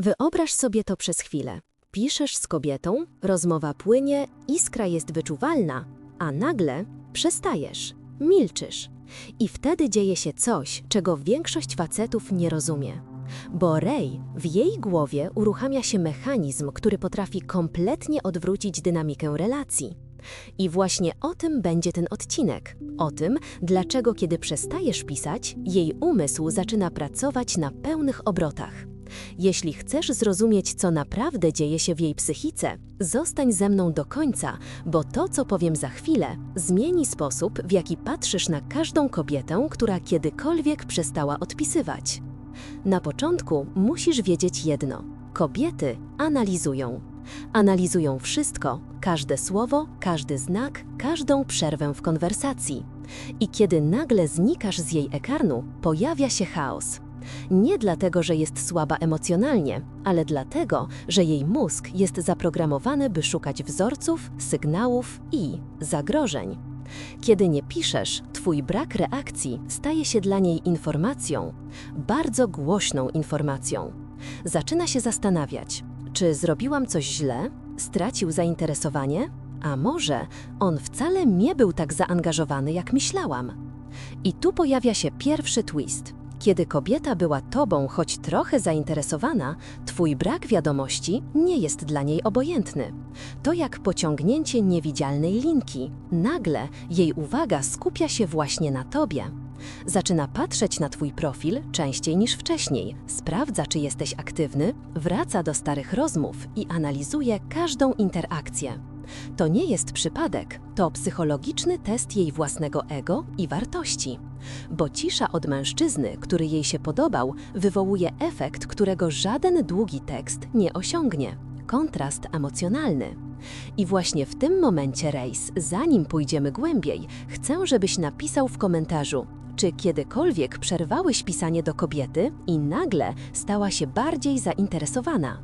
Wyobraź sobie to przez chwilę. Piszesz z kobietą, rozmowa płynie, iskra jest wyczuwalna, a nagle przestajesz, milczysz. I wtedy dzieje się coś, czego większość facetów nie rozumie. Bo Ray, w jej głowie uruchamia się mechanizm, który potrafi kompletnie odwrócić dynamikę relacji. I właśnie o tym będzie ten odcinek. O tym, dlaczego kiedy przestajesz pisać, jej umysł zaczyna pracować na pełnych obrotach. Jeśli chcesz zrozumieć, co naprawdę dzieje się w jej psychice, zostań ze mną do końca, bo to, co powiem za chwilę, zmieni sposób, w jaki patrzysz na każdą kobietę, która kiedykolwiek przestała odpisywać. Na początku musisz wiedzieć jedno: kobiety analizują. Analizują wszystko, każde słowo, każdy znak, każdą przerwę w konwersacji. I kiedy nagle znikasz z jej ekranu, pojawia się chaos. Nie dlatego, że jest słaba emocjonalnie, ale dlatego, że jej mózg jest zaprogramowany, by szukać wzorców, sygnałów i zagrożeń. Kiedy nie piszesz, twój brak reakcji staje się dla niej informacją, bardzo głośną informacją. Zaczyna się zastanawiać, czy zrobiłam coś źle, stracił zainteresowanie, a może on wcale nie był tak zaangażowany, jak myślałam. I tu pojawia się pierwszy twist. Kiedy kobieta była tobą choć trochę zainteresowana, twój brak wiadomości nie jest dla niej obojętny. To jak pociągnięcie niewidzialnej linki. Nagle jej uwaga skupia się właśnie na tobie. Zaczyna patrzeć na twój profil częściej niż wcześniej, sprawdza, czy jesteś aktywny, wraca do starych rozmów i analizuje każdą interakcję. To nie jest przypadek, to psychologiczny test jej własnego ego i wartości. Bo cisza od mężczyzny, który jej się podobał, wywołuje efekt, którego żaden długi tekst nie osiągnie kontrast emocjonalny. I właśnie w tym momencie, Rejs, zanim pójdziemy głębiej, chcę, żebyś napisał w komentarzu, czy kiedykolwiek przerwałeś pisanie do kobiety i nagle stała się bardziej zainteresowana?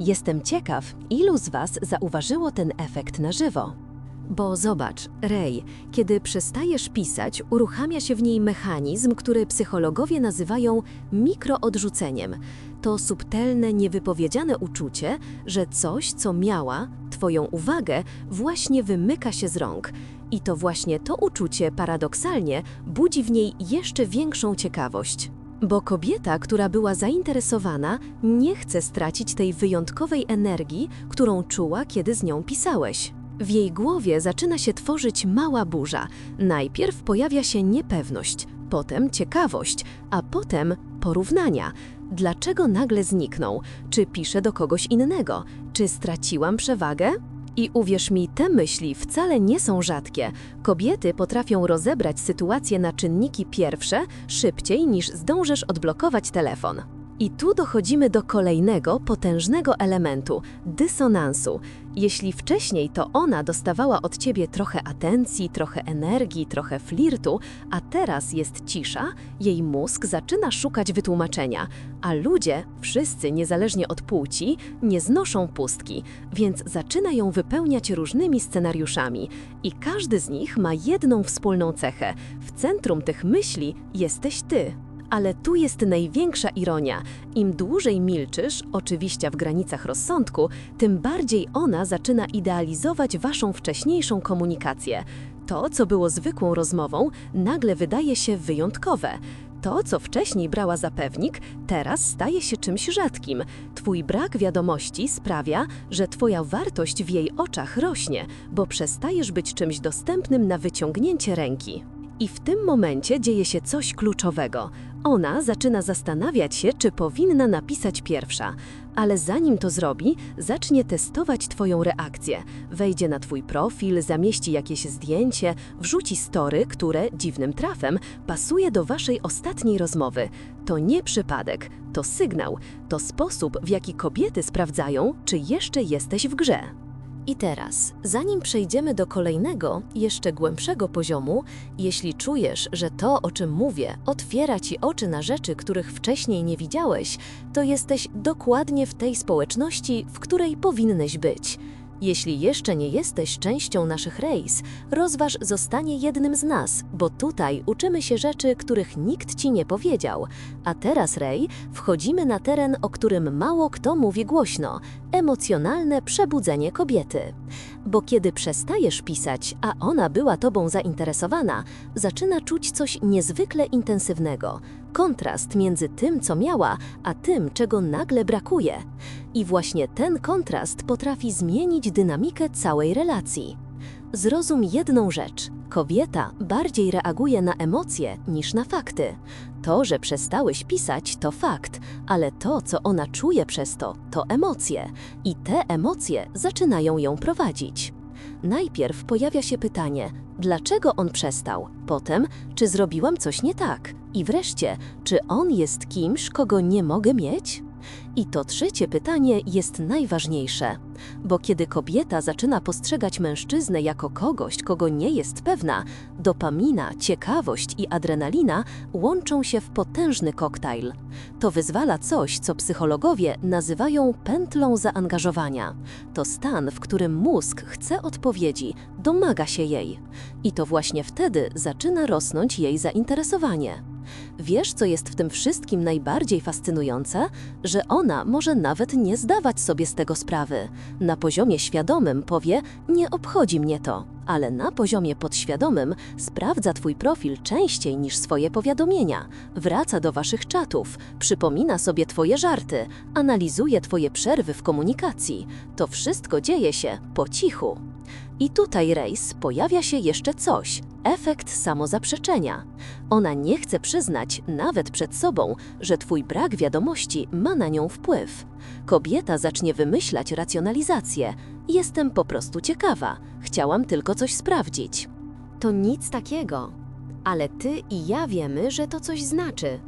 Jestem ciekaw, ilu z Was zauważyło ten efekt na żywo. Bo zobacz, Ray, kiedy przestajesz pisać, uruchamia się w niej mechanizm, który psychologowie nazywają mikroodrzuceniem. To subtelne, niewypowiedziane uczucie, że coś, co miała, Twoją uwagę, właśnie wymyka się z rąk. I to właśnie to uczucie paradoksalnie budzi w niej jeszcze większą ciekawość. Bo kobieta, która była zainteresowana, nie chce stracić tej wyjątkowej energii, którą czuła, kiedy z nią pisałeś. W jej głowie zaczyna się tworzyć mała burza. Najpierw pojawia się niepewność, potem ciekawość, a potem porównania. Dlaczego nagle zniknął? Czy piszę do kogoś innego? Czy straciłam przewagę? I uwierz mi, te myśli wcale nie są rzadkie. Kobiety potrafią rozebrać sytuację na czynniki pierwsze szybciej niż zdążysz odblokować telefon. I tu dochodzimy do kolejnego potężnego elementu dysonansu. Jeśli wcześniej to ona dostawała od ciebie trochę atencji, trochę energii, trochę flirtu, a teraz jest cisza, jej mózg zaczyna szukać wytłumaczenia, a ludzie, wszyscy niezależnie od płci, nie znoszą pustki, więc zaczyna ją wypełniać różnymi scenariuszami. I każdy z nich ma jedną wspólną cechę. W centrum tych myśli jesteś ty. Ale tu jest największa ironia. Im dłużej milczysz, oczywiście w granicach rozsądku, tym bardziej ona zaczyna idealizować waszą wcześniejszą komunikację. To, co było zwykłą rozmową, nagle wydaje się wyjątkowe. To, co wcześniej brała za pewnik, teraz staje się czymś rzadkim. Twój brak wiadomości sprawia, że Twoja wartość w jej oczach rośnie, bo przestajesz być czymś dostępnym na wyciągnięcie ręki. I w tym momencie dzieje się coś kluczowego. Ona zaczyna zastanawiać się, czy powinna napisać pierwsza, ale zanim to zrobi, zacznie testować Twoją reakcję. Wejdzie na Twój profil, zamieści jakieś zdjęcie, wrzuci story, które dziwnym trafem pasuje do Waszej ostatniej rozmowy. To nie przypadek, to sygnał, to sposób, w jaki kobiety sprawdzają, czy jeszcze jesteś w grze. I teraz, zanim przejdziemy do kolejnego, jeszcze głębszego poziomu, jeśli czujesz, że to, o czym mówię, otwiera ci oczy na rzeczy, których wcześniej nie widziałeś, to jesteś dokładnie w tej społeczności, w której powinnyś być. Jeśli jeszcze nie jesteś częścią naszych rejs, rozważ zostanie jednym z nas, bo tutaj uczymy się rzeczy, których nikt ci nie powiedział. A teraz, Rej, wchodzimy na teren, o którym mało kto mówi głośno emocjonalne przebudzenie kobiety. Bo kiedy przestajesz pisać, a ona była tobą zainteresowana, zaczyna czuć coś niezwykle intensywnego kontrast między tym, co miała, a tym, czego nagle brakuje. I właśnie ten kontrast potrafi zmienić dynamikę całej relacji. Zrozum jedną rzecz. Kobieta bardziej reaguje na emocje niż na fakty. To, że przestałeś pisać, to fakt, ale to, co ona czuje przez to, to emocje. I te emocje zaczynają ją prowadzić. Najpierw pojawia się pytanie, dlaczego on przestał? Potem, czy zrobiłam coś nie tak? I wreszcie, czy on jest kimś, kogo nie mogę mieć? I to trzecie pytanie jest najważniejsze, bo kiedy kobieta zaczyna postrzegać mężczyznę jako kogoś, kogo nie jest pewna, dopamina, ciekawość i adrenalina łączą się w potężny koktajl. To wyzwala coś, co psychologowie nazywają pętlą zaangażowania. To stan, w którym mózg chce odpowiedzi, domaga się jej. I to właśnie wtedy zaczyna rosnąć jej zainteresowanie. Wiesz, co jest w tym wszystkim najbardziej fascynujące? Że ona może nawet nie zdawać sobie z tego sprawy. Na poziomie świadomym powie: Nie obchodzi mnie to, ale na poziomie podświadomym sprawdza Twój profil częściej niż swoje powiadomienia, wraca do Waszych czatów, przypomina sobie Twoje żarty, analizuje Twoje przerwy w komunikacji. To wszystko dzieje się po cichu. I tutaj, Rejs, pojawia się jeszcze coś efekt samozaprzeczenia. Ona nie chce przyznać, nawet przed sobą, że twój brak wiadomości ma na nią wpływ. Kobieta zacznie wymyślać racjonalizację. Jestem po prostu ciekawa, chciałam tylko coś sprawdzić. To nic takiego. Ale ty i ja wiemy, że to coś znaczy.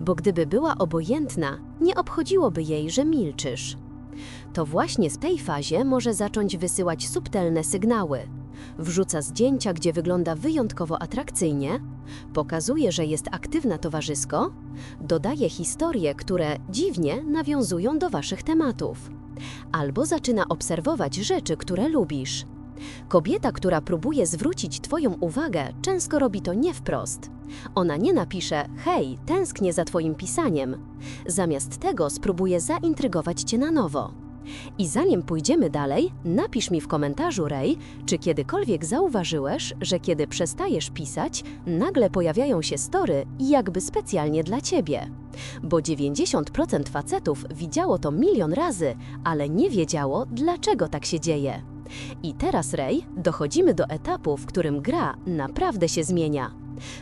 Bo gdyby była obojętna, nie obchodziłoby jej, że milczysz. To właśnie w tej fazie może zacząć wysyłać subtelne sygnały. Wrzuca zdjęcia, gdzie wygląda wyjątkowo atrakcyjnie, pokazuje, że jest aktywna towarzysko, dodaje historie, które dziwnie nawiązują do waszych tematów. Albo zaczyna obserwować rzeczy, które lubisz. Kobieta, która próbuje zwrócić Twoją uwagę, często robi to nie wprost. Ona nie napisze: Hej, tęsknię za Twoim pisaniem. Zamiast tego spróbuje zaintrygować Cię na nowo. I zanim pójdziemy dalej, napisz mi w komentarzu, Ray, czy kiedykolwiek zauważyłeś, że kiedy przestajesz pisać, nagle pojawiają się story jakby specjalnie dla ciebie. Bo 90% facetów widziało to milion razy, ale nie wiedziało, dlaczego tak się dzieje. I teraz, Ray, dochodzimy do etapu, w którym gra naprawdę się zmienia.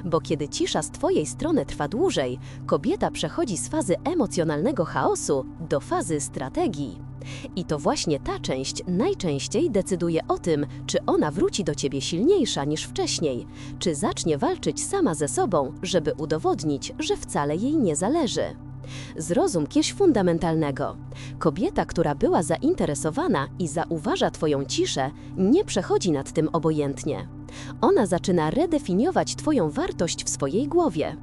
Bo kiedy cisza z Twojej strony trwa dłużej, kobieta przechodzi z fazy emocjonalnego chaosu do fazy strategii. I to właśnie ta część najczęściej decyduje o tym, czy ona wróci do ciebie silniejsza niż wcześniej, czy zacznie walczyć sama ze sobą, żeby udowodnić, że wcale jej nie zależy. Zrozum kieś fundamentalnego. Kobieta, która była zainteresowana i zauważa Twoją ciszę, nie przechodzi nad tym obojętnie. Ona zaczyna redefiniować Twoją wartość w swojej głowie.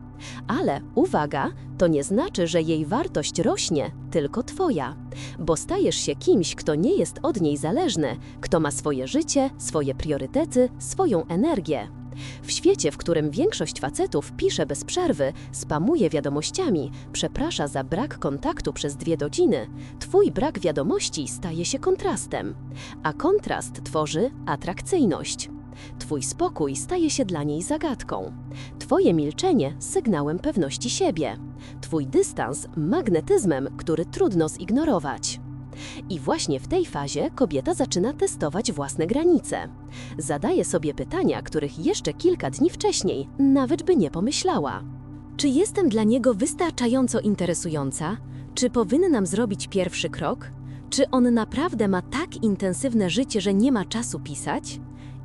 Ale uwaga, to nie znaczy, że jej wartość rośnie, tylko Twoja, bo stajesz się kimś, kto nie jest od niej zależny, kto ma swoje życie, swoje priorytety, swoją energię. W świecie, w którym większość facetów pisze bez przerwy, spamuje wiadomościami, przeprasza za brak kontaktu przez dwie godziny, twój brak wiadomości staje się kontrastem, a kontrast tworzy atrakcyjność. Twój spokój staje się dla niej zagadką. Twoje milczenie sygnałem pewności siebie. Twój dystans magnetyzmem, który trudno zignorować. I właśnie w tej fazie kobieta zaczyna testować własne granice. Zadaje sobie pytania, których jeszcze kilka dni wcześniej nawet by nie pomyślała. Czy jestem dla niego wystarczająco interesująca? Czy powinnam zrobić pierwszy krok? Czy on naprawdę ma tak intensywne życie, że nie ma czasu pisać?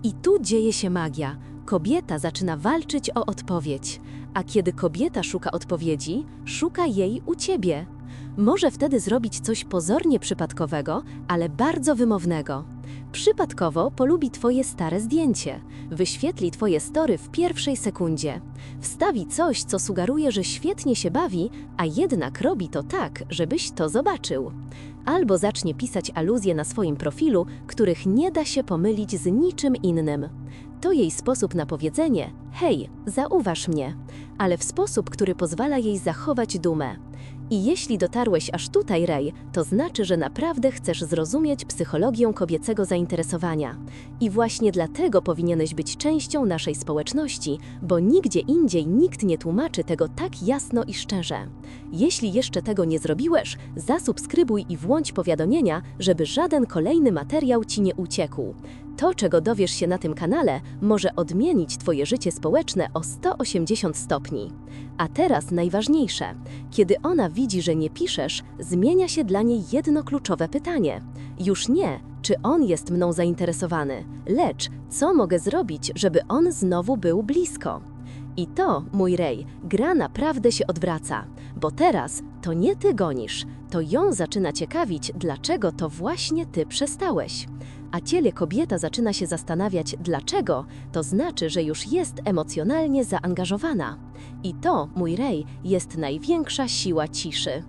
I tu dzieje się magia. Kobieta zaczyna walczyć o odpowiedź, a kiedy kobieta szuka odpowiedzi, szuka jej u ciebie. Może wtedy zrobić coś pozornie przypadkowego, ale bardzo wymownego. Przypadkowo polubi Twoje stare zdjęcie, wyświetli Twoje story w pierwszej sekundzie, wstawi coś, co sugeruje, że świetnie się bawi, a jednak robi to tak, żebyś to zobaczył. Albo zacznie pisać aluzje na swoim profilu, których nie da się pomylić z niczym innym. To jej sposób na powiedzenie: hej, zauważ mnie, ale w sposób, który pozwala jej zachować dumę. I jeśli dotarłeś aż tutaj, Ray, to znaczy, że naprawdę chcesz zrozumieć psychologię kobiecego zainteresowania. I właśnie dlatego powinieneś być częścią naszej społeczności, bo nigdzie indziej nikt nie tłumaczy tego tak jasno i szczerze. Jeśli jeszcze tego nie zrobiłeś, zasubskrybuj i włącz powiadomienia, żeby żaden kolejny materiał ci nie uciekł. To, czego dowiesz się na tym kanale, może odmienić Twoje życie społeczne o 180 stopni. A teraz najważniejsze. Kiedy ona widzi, że nie piszesz, zmienia się dla niej jedno kluczowe pytanie. Już nie, czy on jest mną zainteresowany, lecz co mogę zrobić, żeby on znowu był blisko. I to, mój Rej, gra naprawdę się odwraca, bo teraz to nie ty gonisz, to ją zaczyna ciekawić, dlaczego to właśnie ty przestałeś. A ciele kobieta zaczyna się zastanawiać, dlaczego, to znaczy, że już jest emocjonalnie zaangażowana. I to, mój Rej, jest największa siła ciszy.